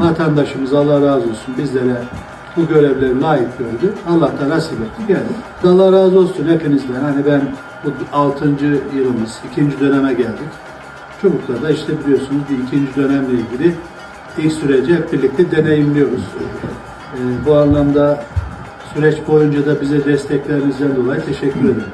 Vatandaşımız Allah razı olsun bizlere bu görevleri layık gördü. Allah da nasip etti geldi. Allah razı olsun hepinizden. Hani ben bu 6. yılımız, ikinci döneme geldik. Çubuk'ta da işte biliyorsunuz bir ikinci dönemle ilgili ilk süreci hep birlikte deneyimliyoruz. Ee, bu anlamda süreç boyunca da bize desteklerinizden dolayı teşekkür ederim.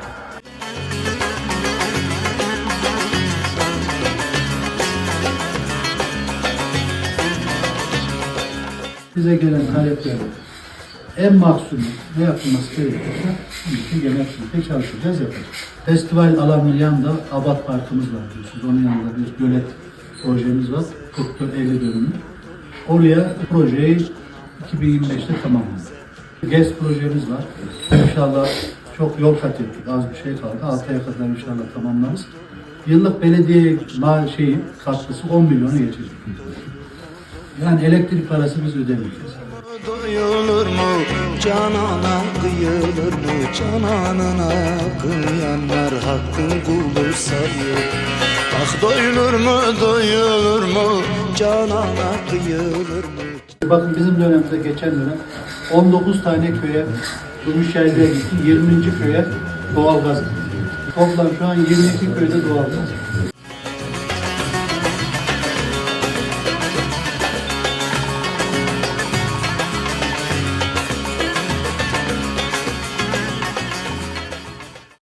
Bize gelen talepleri en maksimum ne yapılması gerekiyorsa için genel kurulda çalışacağız yapacağız. Festival alanının yanında Abat Parkımız var diyorsunuz. Onun yanında bir gölet projemiz var. 44-50 dönümlük. Oraya projeyi 2025'te tamamladık. GES projemiz var. İnşallah çok yol kat ettik. Az bir şey kaldı. 6 aya kadar inşallah tamamlarız. Yıllık belediye mal şeyi katkısı 10 milyonu geçecek. Yani elektrik parası biz ödemeyeceğiz. Doyulur mu canana kıyılır mı cananına kıyanlar hakkın kulu sayır Ah doyulur mu doyulur mu canana kıyılır mı Bakın bizim dönemde geçen dönem 19 tane köye Gümüşyay'da gitti, 20. köye doğalgaz. Toplam şu an 22 köyde doğalgaz.